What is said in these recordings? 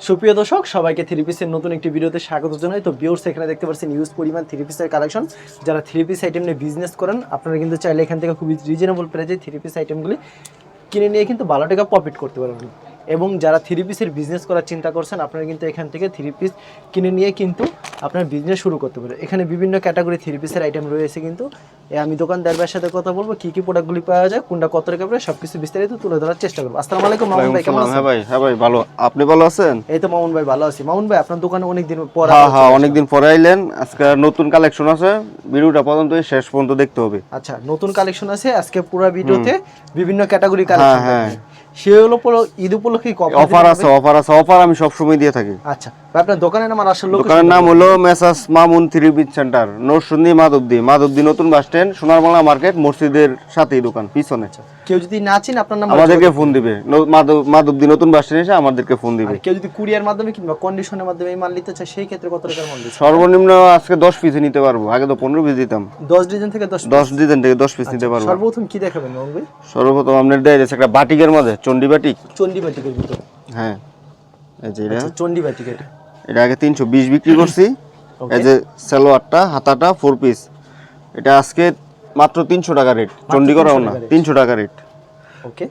সুপ্রিয় দর্শক, সবাইকে থ্রি পিসের নতুন একটি ভিডিওতে স্বাগত জানাই। তো বিওর্স এখানে দেখতে পাচ্ছেন ইউজ পরিমাণ থ্রি পিসের কালেকশন যারা থ্রি পিস আইটেম নিয়ে বিজনেস করেন, আপনারা কিন্তু চাইলে এখান থেকে খুবই রিজনেবল প্রাইজে থ্রি পিস আইটেমগুলি কিনে নিয়ে কিন্তু ভালো টাকা প্রফিট করতে পারবেন। এবং যারা থ্রি পিসের বিজনেস করার চিন্তা করছেন আপনারা কিন্তু এখান থেকে থ্রি পিস কিনে নিয়ে কিন্তু আপনার বিজনেস শুরু করতে পারেন। এখানে বিভিন্ন ক্যাটাগরি থ্রি পিসের আইটেম রয়েছে কিন্তু। আমি দোকানদারের সাথে কথা বলব কি কি প্রোডাক্টগুলি পাওয়া যায় কোনটা কত টাকা পড়ে সব কিছু বিস্তারিত তুলে ধরার চেষ্টা করব। আসসালামু আলাইকুম মামুন ভাই কেমন আছেন? হ্যাঁ ভাই হ্যাঁ ভাই ভালো। আপনি ভালো আছেন? এই তো মামুন ভাই ভালো আছি। মামুন ভাই আপনার দোকানে অনেকদিন পর হ্যাঁ হ্যাঁ অনেকদিন পরে আইলেন। আজকে নতুন কালেকশন আছে। ভিডিওটা পর্যন্ত শেষ পর্যন্ত দেখতে হবে। আচ্ছা নতুন কালেকশন আছে। আজকে পুরো ভিডিওতে বিভিন্ন ক্যাটাগরি হ্যাঁ কালেকশন হ্যাঁ সে হলো ইদ ঈদ উপলক্ষে অফার আছে অফার আছে অফার আমি সবসময় দিয়ে থাকি। আচ্ছা আপনার দোকানের নাম আর আসল দোকানের নাম হলো মেসাস মামুন থ্রি বিচ সেন্টার নরসুন্দি মাধবদি মাধবদি নতুন বাস স্ট্যান্ড সোনারবাংলা মার্কেট মসজিদের সাথেই দোকান পিছনে। কেউ যদি না চিন আপনার নাম আমাদেরকে ফোন দিবে। মাধবদি নতুন বাস স্ট্যান্ড এসে আমাদেরকে ফোন দিবে। কেউ যদি কুরিয়ার মাধ্যমে কিংবা কন্ডিশনের মাধ্যমে এই মাল নিতে চায় সেই ক্ষেত্রে কত টাকার মাল সর্বনিম্ন আজকে দশ পিস নিতে পারব। আগে তো পনেরো পিস দিতাম। দশ ডিজাইন থেকে দশ ডিজাইন থেকে দশ পিস নিতে পারব। সর্বপ্রথম কি দেখাবেন ভাই? সর্বপ্রথম আপনার দেয় একটা বাটিকের মধ্যে চন্ডি বাটিক। চন্ডি বাটিকের ভিতরে। হ্যাঁ। এই যে এটা। আচ্ছা চন্ডি বাটিক এটা আগে তিনশো বিশ বিক্রি করছি। এই যে সালোয়ারটা হাতাটা ফোর পিস এটা আজকে মাত্র তিনশো টাকা রেট চণ্ডীগড়াও না 300। তিনশো টাকা রেট ওকে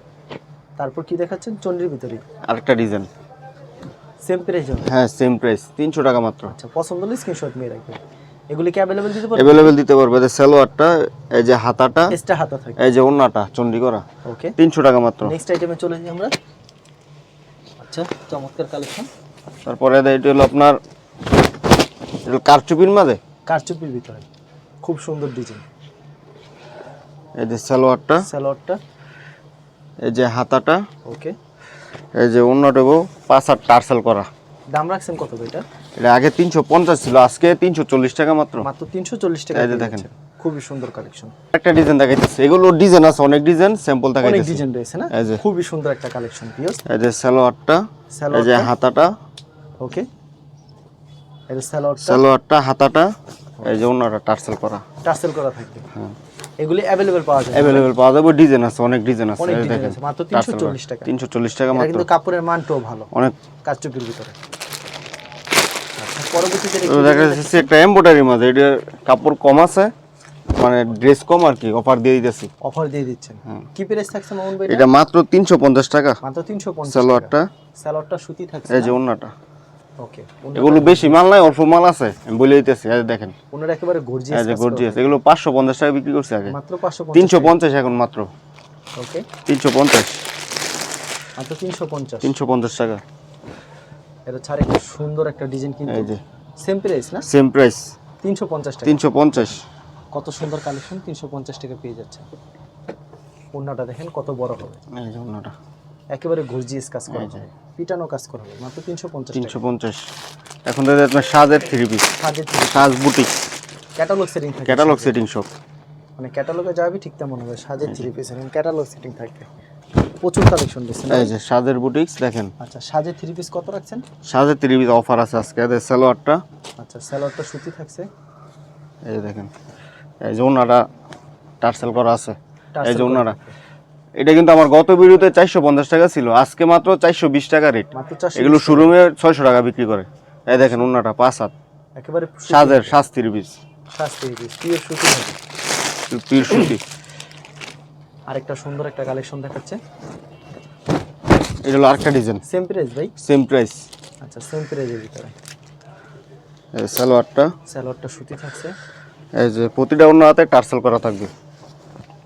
তারপর কি দেখাচ্ছেন? চন্ডির ভিতরে। আরেকটা ডিজাইন সেম প্রাইস হ্যাঁ সেম প্রাইস তিনশো টাকা মাত্র। আচ্ছা পছন্দ হলে স্ক্রিনশট নিয়ে রাখবেন। এগুলি কি অ্যাভেলেবল দিতে পারবেন অ্যাভেলেবেল দিতে পারবে। যে সালোয়ারটা এই যে হাতাটা এক্সট্রা হাতা থাকে। এই যে ওন্নাটা চণ্ডীগড়া। ওকে তিনশো টাকা মাত্র। নেক্সট আইটেমে চলে যাই আমরা। আচ্ছা চমৎকার কালেকশন তারপরে এটা হলো আপনার কারচুপির মাঝে? কারচুপির ভিতরে। খুব সুন্দর ডিজাইন এই যে সালোয়ারটা। সালোয়ারটা। এই যে হাতাটা। ওকে এই যে অন্যটাকেও পাঁচ হাত টার্সেল করা। দাম রাখছেন কত এটা? এটা আগে তিনশো পঞ্চাশ ছিল আজকে তিনশো চল্লিশ টাকা মাত্র। মাত্র তিনশো চল্লিশ টাকা এই যে দেখেন। খুবই সুন্দর কালেকশন একটা ডিজাইন দেখাইতেছে। এগুলো ডিজাইন আছে অনেক ডিজাইন স্যাম্পল অনেক দেখাইতেছে। ডিজাইন রয়েছে না? এই যে। খুবই সুন্দর একটা কালেকশন পিওস এই যে সালোয়ারটা এই যে হাতাটা। ওকে এটা স্যালোয়ারটা সালোয়ারটা হাতাটা এই যে টার্সেল করা। টার্সেল করা থাকবে। এগুলি অ্যাভেলেবেল পাওয়া যায় অ্যাভেলেবেল পাওয়া যাবে ডিজাইন আছে অনেক ডিজাইন আছে অনেক ডিজাইন আছে মাত্র তিনশো চল্লিশ টাকা। তিনশো চল্লিশ টাকা মাত্র। কিন্তু কাপড়ের মানটাও ভালো। অনেক। ভিতরে। আচ্ছা পরবর্তীতে দেখা। যাচ্ছে একটা এমব্রয়ডারি মাঝে এটা কাপড় কম আছে মানে ড্রেস কম আর কি অফার দিয়ে দিতেছি। অফার দিয়ে দিচ্ছেন। কি প্রাইস থাকছে মামুন ভাই এটা মাত্র তিনশো পঞ্চাশ টাকা। মাত্র তিনশো পঞ্চাশ সালোয়ারটা। সুতি থাকছে এই যে অন্যটা ওকে এগুলো বেশি মাল নাই অল্প মাল আছে আমি বলে দিতেছি এই দেখেন। ওনার একেবারে এই গর্জিয়াস যে গর্জিয়াস এগুলো পাঁচশো পঞ্চাশ টাকা বিক্রি করছে আগে। মাত্র পাঁচশো তিনশো পঞ্চাশ এখন মাত্র। ওকে তিনশো পঞ্চাশ। মাত্র তিনশো পঞ্চাশ। তিনশো পঞ্চাশ টাকা। এটা ছাড়া একটা সুন্দর একটা ডিজাইন কিন্তু এই যে। সেম প্রাইস না? সেম প্রাইস তিনশো পঞ্চাশ টাকা। তিনশো পঞ্চাশ। কত সুন্দর কালেকশন তিনশো পঞ্চাশ টাকা পেয়ে যাচ্ছে। ওনাটা দেখেন কত বড় হবে। এই যে একেবারে গর্জিয়াস কাজ করা হবে। পিটানো কাজ করা হবে। মাত্র তিনশো পঞ্চাশ তিনশো পঞ্চাশ। এখন দেখে আপনার সাজের থ্রি পিস। সাজের থেকে সাজ বুটিক। ক্যাটালগ সেটিং থাকে। ক্যাটালগ সেটিং শপ মানে ক্যাটালগে যাবে ঠিক তেমন হবে। সাজের থ্রি পিস এবং ক্যাটালগ সেটিং থাকবে। প্রচুর কালেকশন দিচ্ছেন এই যে সাজের বুটিক্স দেখেন। আচ্ছা সাজের থ্রি পিস কত রাখছেন? সাজের থ্রি পিস অফার আছে আজকে। এদের সালোয়ারটা। আচ্ছা স্যালোয়ারটা সুতি থাকছে। এই যে দেখেন। এই যে ওনারা টার্সেল করা আছে। এই যে ওনারা। এটা কিন্তু আমার গত ভিডিওতে চারশো পঞ্চাশ টাকা ছিল। আজকে মাত্র চারশো বিশ টাকা রেট এগুলো শোরুমে ছয়শো টাকা বিক্রি করে। এই দেখেন ওনাটা পাঁচ হাত। একেবারে সাজের পিস সাজ থ্রি পিস পিওর সুতি সুতি। আরেকটা সুন্দর একটা কালেকশন দেখাচ্ছে। এটা হলো আরেকটা ডিজাইন সেম প্রাইস ভাই? সেম প্রাইস আচ্ছা সেম প্রাইসের ভিতরে। সালোয়ারটা। স্যালোয়ারটা সুতি থাকছে। এই যে প্রতিটা অন্য হাতে টার্সেল করা থাকবে।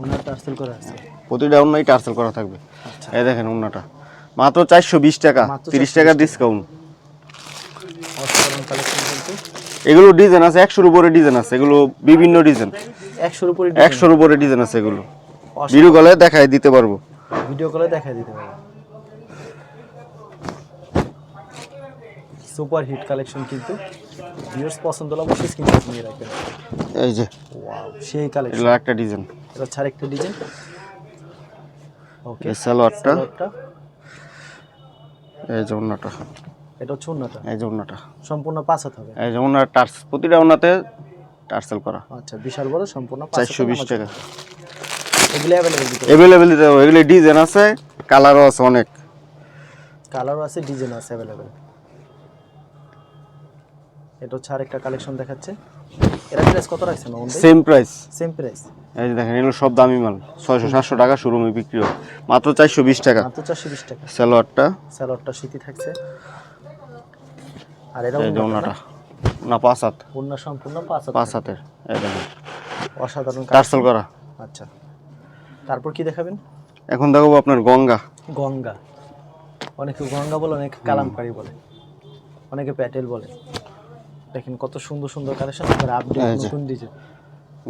ওনার টার্সেল করা আছে। প্রতিটা অন্যই টার্সেল করা থাকবে। এই দেখেন অন্যটা মাত্র চারশো বিশ টাকা তিরিশ টাকা ডিসকাউন্ট এগুলো ডিজাইন আছে একশোর উপরে ডিজাইন আছে এগুলো বিভিন্ন ডিজাইন একশোর উপরে একশোর উপরে ডিজাইন আছে এগুলো। ভিডিও কলে দেখাই দিতে পারব। ভিডিও কলে দেখা দিতে পারব। সুপার হিট কালেকশন কিন্তু। ভিউয়ার্স পছন্দ হলে অবশ্যই স্ক্রিনশট নিয়ে রাখবেন। এই যে। ওয়াও সেই কালেকশন এগুলো একটা ডিজাইন এটা ছাড় একটা ডিজাইন ওকে সালোয়ারটা। এই যে অন্যটা এটা হচ্ছে অন্যটা এই যে অন্যটা সম্পূর্ণ পাঁচ হাত হবে? এই যে অন্য টার্স প্রতিটা অন্যতে টার্সেল করা। আচ্ছা বিশাল বড় সম্পূর্ণ পাঁচ চারশো বিশ টাকা। এগুলো অ্যাভেলেবেল দিতে অ্যাভেলেবেল দিতে হবে। এগুলো ডিজাইন আছে কালারও আছে অনেক। কালারও আছে ডিজাইন আছে অ্যাভেলেবেল এটা হচ্ছে আরেকটা কালেকশন দেখাচ্ছে। এরা প্রাইস কত রাখছেন Mamun same price same price এই যে দেখেন এগুলো সব দামি মাল। ছয়শো সাতশো টাকা শোরুমে বিক্রি হয়। মাত্র চারশো বিশ টাকা। মাত্র চারশো বিশ টাকা। স্যালোয়ারটা স্যালোয়ারটা সুতি থাকছে। আর এটা ওনাটা। না পাঁচ হাত। পূর্ণ সম্পূর্ণ পাঁচ হাত পাঁচ হাতের। এই দেখেন। অসাধারণ টার্সেল করা। আচ্ছা। তারপর কি দেখাবেন? এখন দেখাবো আপনার গঙ্গা। গঙ্গা। অনেকে গঙ্গা বলে অনেকে কালামকারি বলে। অনেকে প্যাটেল বলে। দেখেন কত সুন্দর সুন্দর কালেকশন আপনার আপডেট এই। নতুন ডিজাইন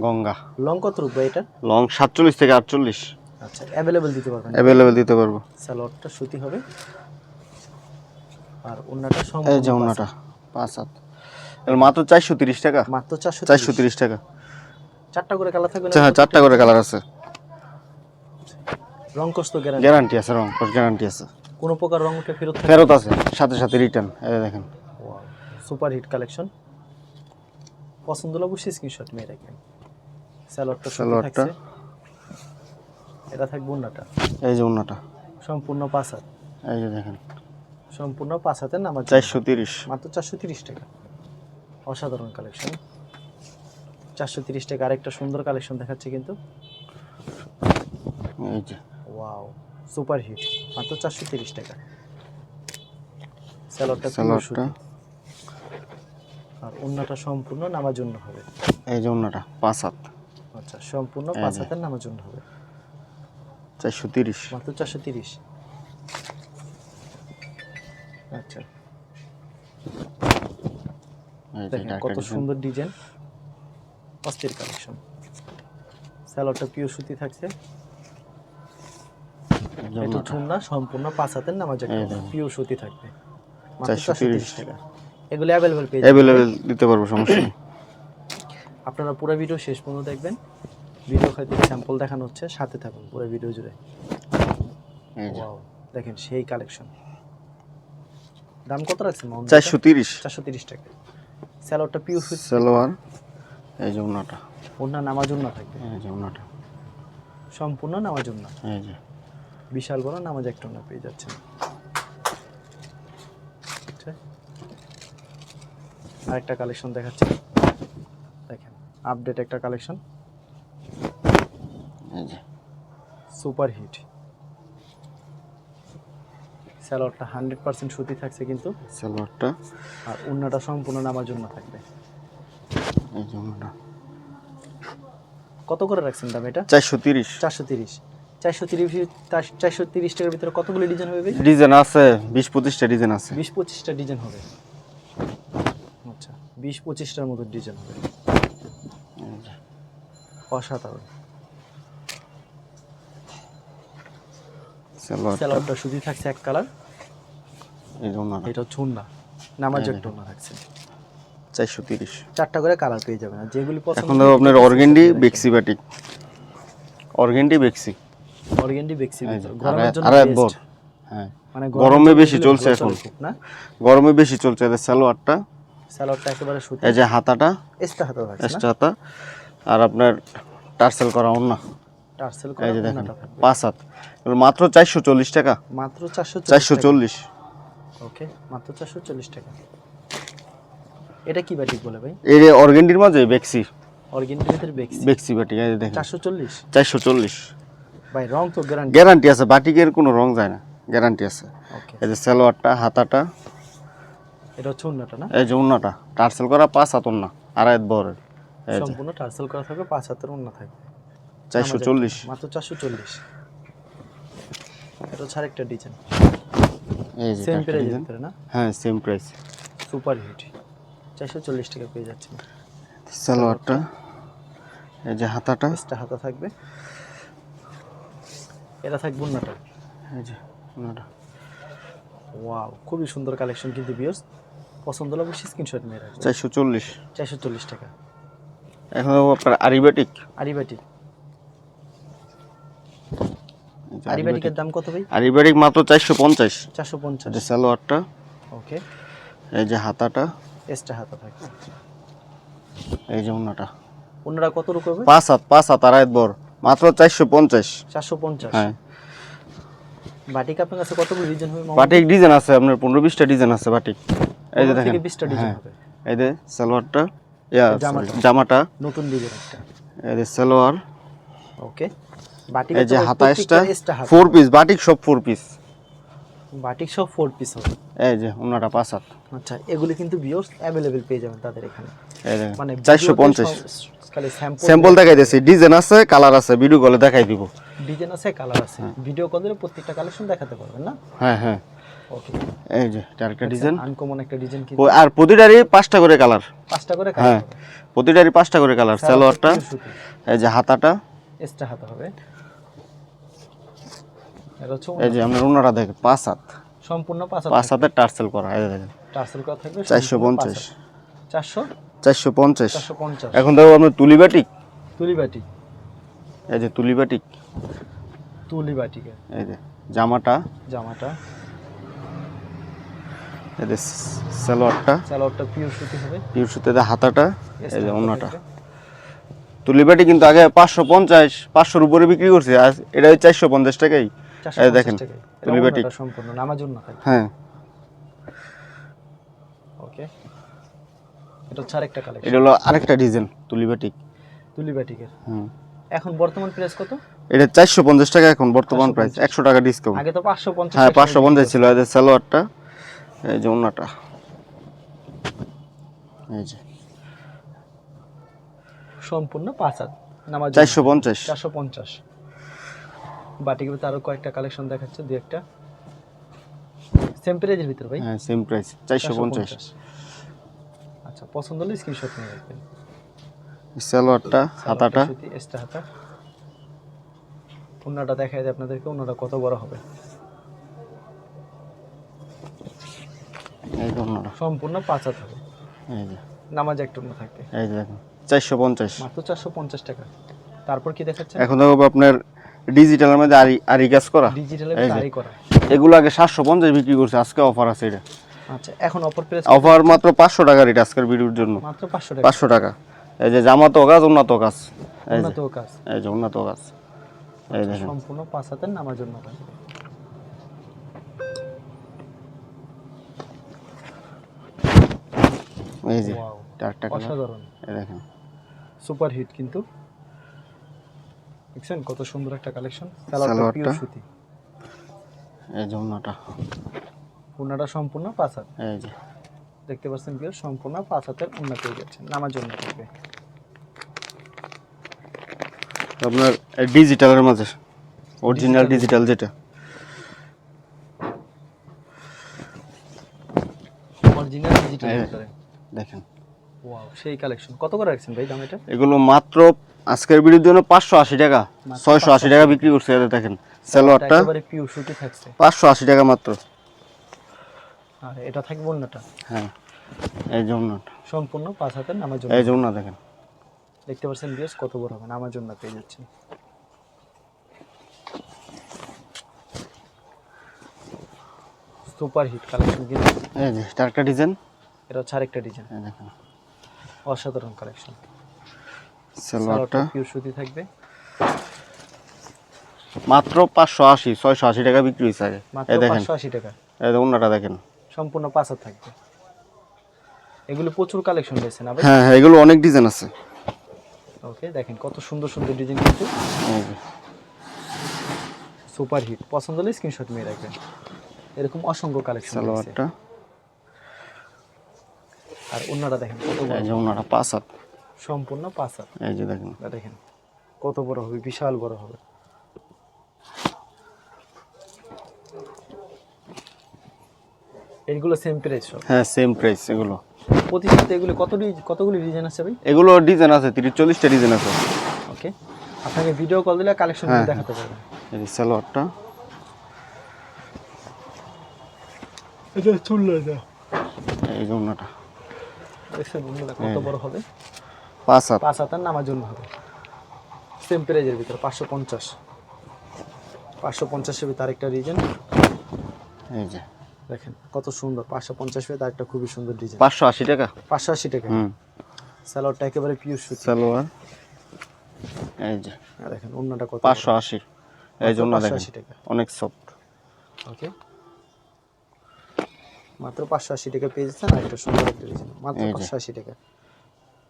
গঙ্গা। লং কত রূপে এটা? লং সাতচল্লিশ থেকে আটচল্লিশ। আচ্ছা অ্যাভেলেবেল দিতে পারবেন। অ্যাভেলেবেল দিতে পারব। সালোয়ারটা সুতি হবে। আর ওন্নাটা এই সম্পূর্ণ যে ওনাটা পাঁচ হাত। এগুলো মাত্র চারশো তিরিশ টাকা। মাত্র চারশো চারশো তিরিশ টাকা। চারটা করে কালার থাকবে না? হ্যাঁ চারটা করে কালার আছে। রং কষ্ট গ্যারান্টি গ্যারান্টি আছে রং গ্যারান্টি আছে। কোনো প্রকার রং উঠে ফেরত ফেরত আছে সাথে সাথে রিটার্ন এই দেখেন। Super hit collection. পছন্দ হলে অবশ্যই স্ক্রিনশট নিয়ে রাখবেন। স্যালোয়ারটা সুতি সালোয়ারটা। এটা থাকবে ওন্নাটা এই যে ওনাটা সম্পূর্ণ পাঁচ হাত। এই যে দেখেন। সম্পূর্ণ পাঁচ হাতের নামাজ। চারশো তিরিশ। মাত্র চারশো তিরিশ টাকা। অসাধারণ কালেকশন। চারশো তিরিশ টাকা আরেকটা সুন্দর কালেকশন দেখাচ্ছে কিন্তু। এই যে। Wow super hit. মাত্র চারশো তিরিশ টাকা। সালোয়ারটা সুতি। আর অন্যটা সম্পূর্ণ নামার জন্য হবে। এই যে ওনাটা পাঁচ হাত। আচ্ছা সম্পূর্ণ পাঁচ। হাতের নামার জন্য হবে। চারশো তিরিশ। মাত্র চারশো তিরিশ। আচ্ছা। দেখেন কত সুন্দর ডিজাইন। অস্থির কালেকশন। স্যালোয়ারটা পিওর সুতি থাকছে। এটা ওনাটা। সম্পূর্ণ পাঁচ হাতের নামাজ পিওর সুতি থাকবে। মাত্র চারশো তিরিশ। টাকা। এগুলো অ্যাভেলেবেল পেয়ে যাবেন। অ্যাভেলেবেল দিতে পারব সমস্যা নেই। আপনারা পুরো ভিডিও শেষ পর্যন্ত দেখবেন। ভিডিও হয়তো স্যাম্পল দেখানো হচ্ছে সাথে থাকুন পুরো ভিডিও জুড়ে। দেখেন সেই কালেকশন দাম কত রাখছেন মাউন্ট চারশো তিরিশ। চারশো তিরিশ টাকা। স্যালোয়ারটা পিওর সুতি সালোয়ার এই যে ওনাটা অন্য নামার জন্য থাকবে। এই যে ওনাটা সম্পূর্ণ নামার জন্য এই যে। বিশাল বড় নামাজ একটা না পেয়ে যাচ্ছেন। আচ্ছা। আরেকটা কালেকশন দেখাচ্ছে। দেখেন আপডেট একটা কালেকশন সুপার হিট স্যালোয়ারটা হান্ড্রেড পার্সেন্ট সুতি থাকছে কিন্তু। সালোয়ারটা আর অন্যটা সম্পূর্ণ নামার জন্য থাকবে। এই কত করে রাখছেন দাম এটা? চারশো তিরিশ। চারশো তিরিশ। চারশো তিরিশ চারশো তিরিশ টাকার ভিতরে কতগুলো ডিজাইন হবে? ডিজাইন আছে বিশ পঁচিশটা ডিজাইন আছে। বিশ পঁচিশটা ডিজাইন হবে। আচ্ছা বিশ পঁচিশটার মতো ডিজাইন হবে। অসাধারণ। স্যালাডটা। শুধু থাকছে এক কালার। এটা নামাজ একটা থাকছে চারশো তিরিশ। চারটা করে কালার পেয়ে যাবেন। যেগুলি পছন্দ এখন আপনার অর্গেন্ডি বেক্সি বাটিক। অর্গেন্ডি বেক্সি। অর্গেন্ডি বেক্সি গরমের জন্য হ্যাঁ। মানে গরমে বেশি চলছে এখন। না? গরমে বেশি চলছে। এদের সালোয়ারটা স্যালাডটা একেবারে সুতি। এই যে হাতাটা এক্সট্রা হাতে থাকছে এক্সট্রা হাতা। আর আপনার টার্সেল করা অন্য টার্সেল করা দেখেন পাঁচ হাত। মাত্র চারশো চল্লিশ টাকা। মাত্র চারশো চারশো চল্লিশ। ওকে মাত্র চারশো চল্লিশ টাকা। এটা কি বাটিক বলে ভাই? এই যে অর্গেন্ডির মাঝে বেক্সি। অর্গেন্ডির ভিতরে বেক্সি? বেক্সি বাটিক এই দেখেন। চারশো চল্লিশ? চারশো চল্লিশ। ভাই রং তো গ্যারান্টি গ্যারান্টি আছে বাটিকের কোনো রং যায় না। গ্যারান্টি আছে। এই যে সালোয়ারটা হাতাটা এটা হচ্ছে উন্নাটা না? এই যে উন্নাটা টার্সেল করা পাঁচ হাত উন্না আড়াই এই সম্পূর্ণ টার্সেল করা থাকবে পাঁচ হাতের উন্না থাকবে। চারশো চল্লিশ। মাত্র চারশো চল্লিশ। এটা হচ্ছে আরেকটা ডিজাইন এই যে সেম। ভিতরে না? হ্যাঁ সেম প্রাইস সুপার হিট চারশো চল্লিশ টাকা পেয়ে যাচ্ছেন। সালোয়ারটা এই যে হাতাটা। এক্সট্রা হাতা থাকবে। এটা থাকবে উন্নাটা। এই যে উন্নাটা। ওয়াও খুবই সুন্দর কালেকশন কিন্তু বিয়স পছন্দ হলে অবশ্যই স্ক্রিনশট রাখবেন। চারশো চল্লিশ। চারশো চল্লিশ টাকা। এখন আপনার আরিবাটিক আরিবাটি এই যে আরিবাটিকের দাম কত ভাই? আরিবাটিক মাত্র চারশো পঞ্চাশ। চারশো পঞ্চাশ। যে সালোয়ারটা। ওকে এই যে হাতাটা। এক্সট্রা হাতা থাকবে এই যে উন্নাটা অন্যরা কত রকম হবে পাঁচ হাত পাঁচ হাত আড়াই বড় মাত্র চারশো পঞ্চাশ। চারশো পঞ্চাশ। হ্যাঁ। বাটিক আপনার কাছে কতগুলো ডিজাইন হবে? বাটিক ডিজাইন আছে আপনার পনেরো বিশটা ডিজাইন আছে বাটিক এই যে দেখেন। ডিজাইন হ্যাঁ। হবে। এই যে সালোয়ারটা ইয়া জামাটা। নতুন ডিজাইন একটা। এই যে সালোয়ার। ওকে। বাটিক এই যে হচ্ছে হাতা প্রত্যেকটা এক্সট্রা extra হাতা। ফোর পিস বাটিক সব ফোর পিস বাটিক সব ফোর পিস হবে। এই যে ওনাটা পাঁচ হাত। আচ্ছা এগুলি কিন্তু বিয়র্স অ্যাভেলেবেল পেয়ে যাবেন তাদের এখানে। মানে চারশো ভিডিওতে পঞ্চাশ। সব- খালি স্যাম্পল স্যাম্পল দেখাই দিয়েছি ডিজাইন আছে কালার আছে ভিডিও কলে দেখাই দিব। ডিজাইন আছে কালার আছে। ভিডিও কল দিলে প্রত্যেকটা কালেকশন দেখাতে পারবেন না? হ্যাঁ হ্যাঁ। এই যে এটা আরেকটা ডিজাইন আনকমন একটা ডিজাইন কি? আর প্রতিটারই পাঁচটা করে কালার পাঁচটা করে হ্যাঁ প্রতিটারই পাঁচটা করে কালার সালোয়ারটা এই যে হাতাটা। এক্সট্রা হাতে হবে। এই যে আপনার ওনারা দেখেন পাঁচ হাত। সম্পূর্ণ পাঁচ পাঁচ হাতের টার্সেল করা এই দেখেন। টার্সেল করা থাকবে চারশো পঞ্চাশ। চারশো? চারশো পঞ্চাশ। চারশো পঞ্চাশ। এখন দেখো আপনার তুলি বাটিক। তুলি বাটি এই যে তুলি বাটিক। তুলি বাটিকে এই যে জামাটা। জামাটা। এই সালোয়ারটা। সালোয়ারটা পিওর সুতি হবে। সুতিতে হাতাটা এই যে বাটি কিন্তু আগে পাঁচশো পঞ্চাশ পাঁচশোর উপরে বিক্রি করছে আর এটা চারশো পঞ্চাশ টাকাই। দেখেন, সম্পূর্ণ নামার জন্য হ্যাঁ। ওকে এটা হচ্ছে আরেকটা কালেকশন এটা হলো আরেকটা ডিজাইন তুলি বাটিক তুলি বাটিকের হুম। এখন বর্তমান প্রাইস কত? এটা চারশো পঞ্চাশ টাকা এখন বর্তমান প্রাইস 450 একশো টাকা ডিসকাউন্ট আগে তো পাঁচশো পঞ্চাশ হ্যাঁ পাঁচশো পঞ্চাশ ছিল। এই যে সালোয়ারটা। এই যে ওনাটা এই যে। সম্পূর্ণ পাঁচ হাত। নামার চারশো পঞ্চাশ। চারশো পঞ্চাশ। বাটিকের ভিতরে আরও কয়েকটা কালেকশন দেখাচ্ছে দু একটা। সেম প্রাইজের ভিতরে ভাই? হ্যাঁ সেম প্রাইস চারশো পঞ্চাশ। 450 আচ্ছা পছন্দ হলে স্ক্রিনশট নিয়ে রাখবেন সালোয়ারটা হাতাটা। এক্সট্রা হাতা। ওনাটা দেখায় যায় আপনাদেরকে ওনাটা কত বড় হবে। এই যে সম্পূর্ণ পাঁচ হবে। এই যে। নামাজ একটা অন্য থাকবে এই যে দেখুন চারশো পঞ্চাশ। মাত্র চারশো পঞ্চাশ টাকা। তারপর কি দেখাচ্ছে? এখন দেখো আপনার ডিজিটালের মধ্যে আরি আরি কাজ করা ডিজিটালে আরি করা। এগুলো আগে সাতশো পঞ্চাশ বিক্রি করছে আজকে অফার আছে এটা। আচ্ছা এখন অপর প্রাইস অফার মাত্র পাঁচশো টাকার এটা আজকের ভিডিওর জন্য। মাত্র পাঁচশো টাকা। পাঁচশো টাকা। এই যে জামা তো কাজ উন্নত কাজ উন্নত কাজ এই যে উন্নত কাজ এই দেখেন। সম্পূর্ণ পাঁচ হাতের নামার জন্য এই যে Wow, অসাধারণ। দেখেন। সুপার হিট কিন্তু। দেখছেন কত সুন্দর একটা কালেকশন সালোয়ারটা সালোয়ারটা। পিওর সুতি। এই যে উন্নটা ওনাটা সম্পূর্ণ পাঁচ হাত। এই যে। দেখতে পাচ্ছেন পিওর সম্পূর্ণ পাঁচ হাতের উন্নত পেয়ে যাচ্ছেন। নামার জন্য থাকবে। আপনার ডিজিটালের মাঝে অরিজিনাল ডিজিটাল যেটা। অরিজিনাল ডিজিটাল দেখেন। ওয়াও সেই কালেকশন কত করে রাখছেন ভাই দাম এটা? এগুলো মাত্র আজকের ভিডিওর জন্য পাঁচশো আশি টাকা। মাত্র ছয়শো আশি টাকা বিক্রি করছে এদের দেখেন সালোয়ারটা। একেবারে পিওর সুতি থাকছে। টাকা মাত্র। আর এটা থাকবে অন্যটা হ্যাঁ এই যে সম্পূর্ণ পাঁচ হাতের নামার জন্য এই যে উন্না দেখেন। দেখতে পাচ্ছেন বিয়াস কত বড় হবে? নামার জন্য পেয়ে যাচ্ছেন। সুপার হিট কালেকশন কিন্তু। এই যে এটা ডিজাইন এটা হচ্ছে আরেকটা ডিজাইন এই দেখেন। অসাধারণ কালেকশন সালোয়ারটা পিওর সুতি থাকবে। মাত্র পাঁচশো আশি ছয়শো আশি টাকা বিক্রি হয়েছে আগে। মাত্র এই দেখেন। পাঁচশো আশি টাকা। এই যে দেখেন। সম্পূর্ণ পাঁচ থাকবে। এগুলো প্রচুর কালেকশন রয়েছে না ভাই? হ্যাঁ হ্যাঁ এগুলো অনেক ডিজাইন আছে। ওকে দেখেন কত সুন্দর সুন্দর ডিজাইন কিন্তু। সুপার হিট পছন্দ হলে স্ক্রিনশট নিয়ে রাখবেন। এরকম অসংখ্য কালেকশন রয়েছে। সালোয়ারটা আর অন্যটা দেখেন কত বড়। এই যে উন্নাটা পাঁচ হাত। সম্পূর্ণ পাঁচ হাত। এই যে দেখেন। এটা দেখেন কত বড় হবে বিশাল বড় হবে। এইগুলো সেম প্রাইস হ্যাঁ সেম প্রাইস এগুলো। প্রতিষ্ঠাতে এগুলো কত কতগুলি ডিজাইন আছে ভাই? এগুলো ডিজাইন আছে তিরিশ চল্লিশটা ডিজাইন আছে। ওকে আপনাকে ভিডিও কল দিলে কালেকশন হ্যাঁ, দেখাতে পারবেন। এই যে সালোয়ারটা। এটা চুল এই যে উন্নাটা। দেখছেন কত হ্যাঁ। বড় হবে? পাঁচ হাত। পাঁচ হাতার নামার জন্য হবে। সেম প্রাইজের ভিতরে পাঁচশো পঞ্চাশ। পাঁচশো পঞ্চাশের ভিতরে আরেকটা রিজন এই যে। দেখেন কত সুন্দর পাঁচশো পঞ্চাশ ভিতরে আরেকটা খুবই সুন্দর ডিজাইন পাঁচশো আশি টাকা। পাঁচশো আশি টাকা। হুম। স্যালোয়ারটা একেবারে পিওর সুতি। সালোয়ার। এই যে। আর দেখেন অন্যটা কত পাঁচশো আশি এই জন্য দেখেন অনেক সফট ওকে মাত্র পাঁচশো আশি টাকা পেয়ে যাচ্ছেন আর একটা সুন্দর একটা ডিজাইন মাত্র। পাঁচশো আশি টাকা।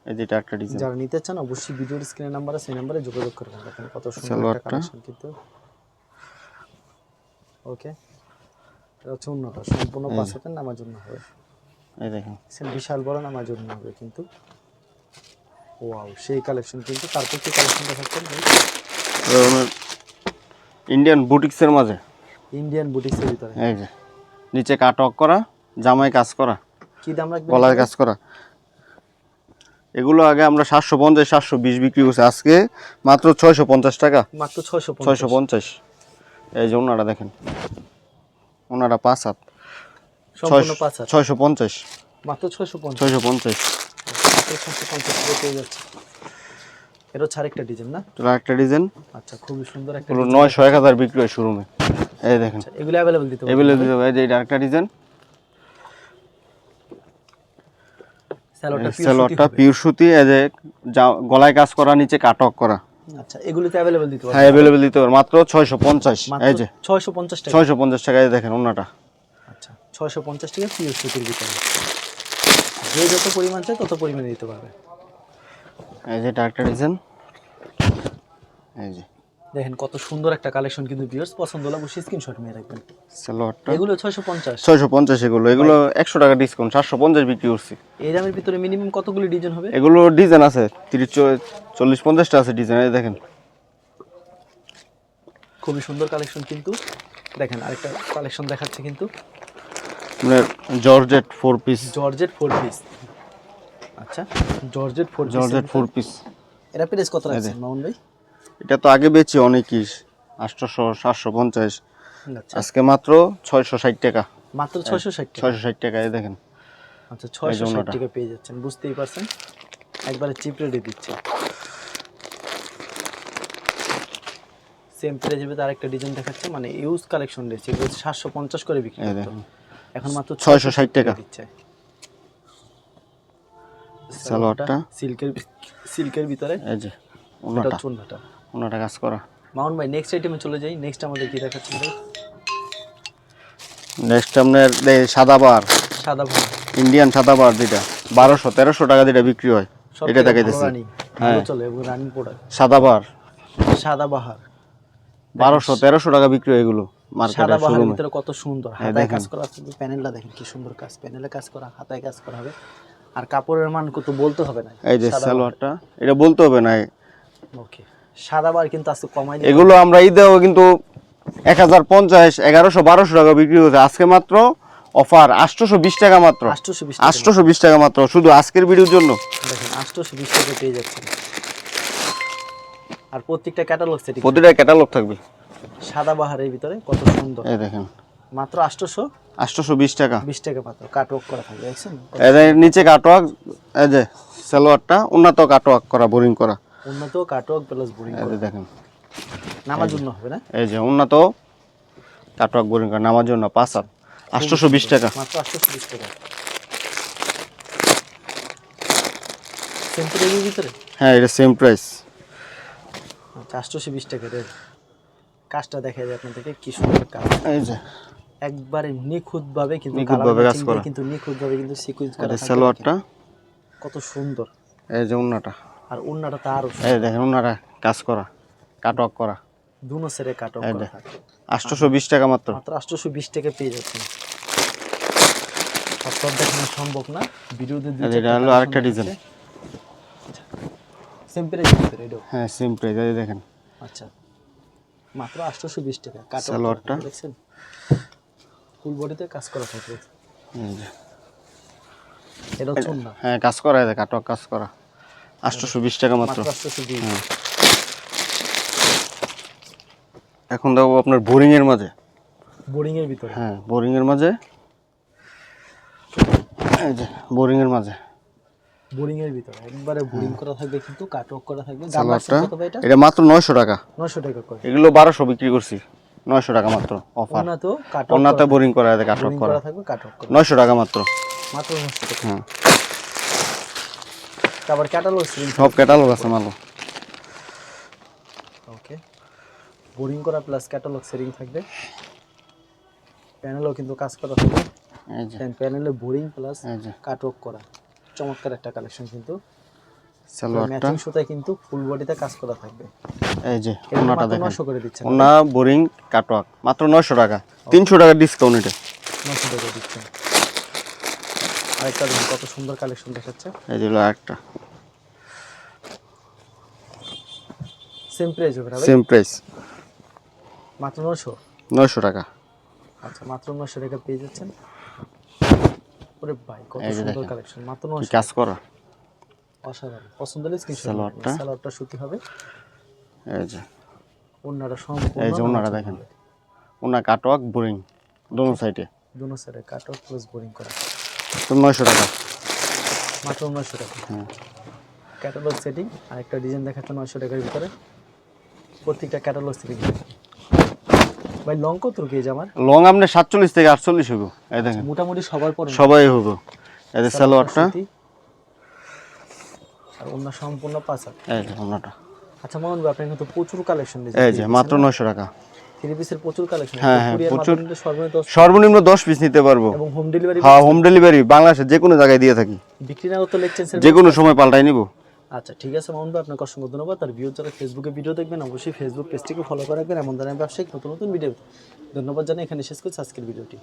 এই যে এটা একটা ডিজাইন যারা নিতে চান অবশ্যই ভিডিওর স্ক্রিনের নাম্বার আছে সেই নাম্বারে যোগাযোগ করবেন দেখেন কত সুন্দর একটা কালেকশন কিন্তু। ওকে এটা হচ্ছে উন্নত। সম্পূর্ণ পাঁচ হাতের নামার জন্য হবে। এই দেখেন। বিশাল বড় নামার জন্য হবে কিন্তু। ওয়াও সেই কালেকশন কিন্তু। তারপর কি কালেকশন দেখাচ্ছেন ইন্ডিয়ান বুটিক্সের মাঝে। ইন্ডিয়ান বুটিক্সের ভিতরে। এই যে। নিচে কাটক করা। জামায় কাজ করা কি দাম রাখবেন গলায় কাজ করা। এগুলো আগে আমরা সাতশো পঞ্চাশ সাতশো বিশ বিক্রি করছি। আজকে মাত্র ছয়শো পঞ্চাশ টাকা। মাত্র ছয়শো ছয়শো পঞ্চাশ। এই যে ওনারা দেখেন ওনারা পাঁচ হাত। ছয়শো পঞ্চাশ। মাত্র ছয়শো পঞ্চাশ। ছয়শো পঞ্চাশ। ছয়শো পঞ্চাশ করে পেয়ে যাচ্ছে। এটা হচ্ছে আরেকটা ডিজাইন না? তোরা একটা ডিজাইন। আচ্ছা খুবই সুন্দর একটা এগুলো নয়শো এক হাজার বিক্রি হয় শোরুমে। এই দেখেন। আচ্ছা, এগুলো অ্যাভেলেবল দিতে এগুলো দিতে হবে। এই যে এটা একটা ডিজাইন। স্যালোটা সালোয়ারটা পিওর সুতি এই গলায় কাজ করা নিচে কাটক করা। আচ্ছা এগুলোতে অ্যাভেলেবল দিতে পারবেন? হ্যাঁ অ্যাভেলেবেল দিতে পারবে মাত্র ছয়শো পঞ্চাশ মাত্র এই যে। ছয়শো পঞ্চাশ টাকা। ছয়শো পঞ্চাশ টাকায় দেখেন ওনাটা আচ্ছা ছয়শো পঞ্চাশ টাকা পিওর সুতির ভিতরে। যে যত পরিমাণ চায় তত পরিমাণে দিতে পারবে। এই যে একটা ডিজাইন। এই যে। দেখেন কত সুন্দর একটা কালেকশন কিন্তু ভিউয়ার্স পছন্দ হলে অবশ্যই স্ক্রিনশট নিয়ে রাখবেন। সালোয়ারটা এগুলো ছয়শো পঞ্চাশ। ছয়শো পঞ্চাশ এগুলো এগুলো একশো টাকা ডিসকাউন্ট সাতশো পঞ্চাশ বিক্রি করছি। এই দামের ভিতরে মিনিমাম কতগুলি ডিজাইন হবে? এগুলো ডিজাইন আছে তিরিশ চো- চল্লিশ পঞ্চাশটা আছে ডিজাইন এই দেখেন। খুবই সুন্দর কালেকশন কিন্তু। দেখেন আরেকটা কালেকশন দেখাচ্ছে কিন্তু। মানে georgette four piece georgette four piece আচ্ছা georgette four georgette four piece এটা প্রাইস কত রাখছেন মামুন ভাই? এটা তো আগে বেচি অনেকই আটশোশো সাতশো পঞ্চাশ। আচ্ছা। আজকে মাত্র ছয়শো ষাট টাকা। মাত্র ছয়শো ষাট ছয়শো ষাট টাকা এই দেখেন। আচ্ছা ছয়শো ষাট টাকা পেয়ে যাচ্ছেন বুঝতেই পারছেন? একবারে চিপ রেটে দিচ্ছে। সেম প্রাইজের ভিতরে আরেকটা ডিজাইন দেখাচ্ছে মানে ইউজ কালেকশন রয়েছে এগুলো সাতশো পঞ্চাশ করে বিক্রি করতো। এখন মাত্র 660 টাকা। দিচ্ছে। সালোয়ারটা। সিল্কের সিল্কের ভিতরে। এই যে ওনাটা চুন্নাটা ওনাটা কাজ করা। মাউন্ট ভাই নেক্সট আইটেমে চলে যাই। নেক্সট আমাদের কি দেখাচ্ছে ভাই? নেক্সট আপনার এই সাদাবার সাদা ভাই ইন্ডিয়ান সাদাবার যেটা। বারোশো তেরোশো টাকা যেটা বিক্রি হয়। এটা দেখাইতেছি। হ্যাঁ। চলে রানিং প্রোডাক্ট সাদাবার সাদা বাহার। বারোশো তেরোশো টাকা বিক্রি হয় এগুলো মার্কেটে সাদা ভিতরে কত সুন্দর। হ্যাঁ, হাতায় কাজ করা আছে। প্যানেলটা দেখেন কি সুন্দর কাজ। প্যানেলে কাজ করা হাতায় কাজ করা হবে। আর কাপড়ের মান কত বলতে হবে না। এই যে সালোয়ারটা এটা বলতে হবে না। ওকে সাদা বার কিন্তু আজকে কমাই এগুলো আমরা ঈদেও কিন্তু এক হাজার পঞ্চাশ এগারোশো বারোশো টাকা বিক্রি হচ্ছে আজকে মাত্র অফার আটশোশো বিশ টাকা মাত্র। আটশোশো বিশ টাকা। মাত্র। শুধু আজকের ভিডিওর জন্য। দেখেন আটশোশো বিশ টাকা পেয়ে যাচ্ছেন। আর প্রত্যেকটা ক্যাটালগ সেটিং প্রতিটা ক্যাটালগ থাকবে। সাদা বাহারের ভিতরে কত সুন্দর। এই দেখেন। মাত্র আটশোশো আটশোশো বিশ টাকা। বিশ টাকা মাত্র। কাটওয়ার্ক করা থাকবে দেখছেন? এদের নিচে কাটওয়ার্ক এই যে সালোয়ারটা উন্নত কাটওয়ার্ক করা বোরিং করা। উন্নত প্লাস বোরিং দেখেন। নামার জন্য হবে না? এই যে উন্নত বোরিং নামার জন্য পাঁচ হাত আটশোশো বিশ টাকা। মাত্র আটশোশো বিশ টাকা। ভিতরে? হ্যাঁ এটা সেম প্রাইস আচ্ছা আটশোশো বিশ টাকা রেট কাজটা দেখা যায় আপনাদেরকে কি সুন্দর কাজ। এই যে। একবারে নিখুঁত ভাবে কিন্তু নিখুঁতভাবে কাজ করা। কিন্তু নিখুঁত ভাবে কিন্তু সিকুয়েন্স করা সালোয়ারটা। কত সুন্দর। এই যে উন্নাটা। আর উন্নাটা তো আরও এই দেখেন উন্নাটা কাজ করা কাটওয়ার্ক করা। দুনো সেরে কাটো এই করা আটশোশো বিশ টাকা মাত্র। মাত্র আটশোশো বিশ টাকা পেয়ে যাচ্ছেন। সব দেখানো সম্ভব না ভিডিওতে এটা হলো আরেকটা ডিজাইন ভিতরে এটাও হ্যাঁ সেম প্রাইস এই দেখেন। আচ্ছা। মাত্র আটশোশো বিশ টাকা কাটো সালোয়ারটা? দেখছেন? ফুল বডিতে কাজ করা থাকে এটা হচ্ছে না হ্যাঁ কাজ করা যে কাটওয়ার্ক কাজ করা। আটশোশো বিশ টাকা মাত্র। হ্যাঁ। এখন দেখো আপনার বোরিং এর মাঝে। বোর্ডিং এর ভিতরে। হ্যাঁ বোরিং এর মাঝে। এই যে বোরিং এর মাঝে। বোরিং এর ভিতরে। একবারে বোরিং করা থাকবে কিন্তু কাটওয়ার্ক করা থাকবে। এটা? এটা মাত্র নয়শো টাকা। নশো টাকা করে। এগুলো বারোশো বিক্রি করছি। নয়শো টাকা মাত্র অফার। ওনা তো কাটওয়ার্ক অন্যতে বোরিং করা আছে কাটওয়ার্ক করা থাকবে কাটওয়ার্ক করা। নয়শো টাকা মাত্র। মাত্র নশো টাকা। হ্যাঁ। তারপর ক্যাটালগ সব ক্যাটালগ আছে মালো। ওকে বোরিং করা প্লাস ক্যাটালগ সেটিং থাকবে। প্যানেলও কিন্তু কাজ করা থাকবে এই প্যানেলে বোরিং প্লাস কাটওয়ার্ক করা। চমৎকার একটা কালেকশন কিন্তু। ম্যাচিং সুতায় কিন্তু ফুল বডিতে কাজ করা থাকবে। এই যে ওনাটা দেখেন। করে দিচ্ছেন। ওনা বোরিং কাটওয়ার্ক মাত্র নশো টাকা। তিনশো টাকা ডিসকাউন্ট এটা। নশো টাকা দিচ্ছেন আরেকটা দেখুন কত সুন্দর কালেকশন দেখাচ্ছে। এই যে হলো একটা সেম প্রাইস হবে? সেম প্রাইস মাত্র নশো নশো টাকা। আচ্ছা মাত্র নশো টাকা পেয়ে যাচ্ছেন। ওরে ভাই কত সুন্দর কালেকশন মাত্র কি নশো কাজ করা? অসাধারণ। পছন্দ হলে স্ক্রিনশট সালোয়ারটা? সালোয়ারটা সুতি হবে। এই যে। অন্যটা সম্পূর্ণ এই যে ওনারা দেখেন। ওনা কাটওয়ার্ক বোরিং দোনো সাইডে দুনো সাইডে কাট অফ প্লাস বোরিং করা। নশো টাকা। মাত্র নশো টাকা। হ্যাঁ। ক্যাটালগ সেটিং আর একটা ডিজাইন দেখাচ্ছে নশো টাকার ভিতরে। প্রত্যেকটা ক্যাটালগ সেটিং ভাই লং কত গেজ আমার? লং আপনি সাতচল্লিশ থেকে আটচল্লিশ হইব। এই দেখেন। মোটামুটি সবার পর সবাই হইব। এই যে সালোয়ারটা। আর অন্য সম্পূর্ণ পাঁচ এই যে ওনাটা আচ্ছা মোহন ভাই আপনার কিন্তু প্রচুর কালেকশন এই যে মাত্র নশো টাকা। থ্রি পিসের প্রচুর কালেকশন হ্যাঁ, হ্যাঁ, প্রচুর। সর্বনিম্ন দশ সর্বনিম্ন দশ পিস নিতে পারব। এবং হোম ডেলিভারি হ্যাঁ হোম ডেলিভারি বাংলাদেশে যে কোনো জায়গায় দিয়ে থাকি। বিক্রি না করতে লেকচেন যে কোনো সময় পাল্টাই নিব। আচ্ছা ঠিক আছে মামুন ভাই আপনাকে অসংখ্য ধন্যবাদ। আর ভিউ যারা ফেসবুকে ভিডিও দেখবেন অবশ্যই ফেসবুক পেজটিকে ফলো করে রাখবেন। এমন ধরনের ব্যবসায়িক নতুন নতুন ভিডিও ধন্যবাদ জানাই এখানে শেষ করছি আজকের ভিডিওটি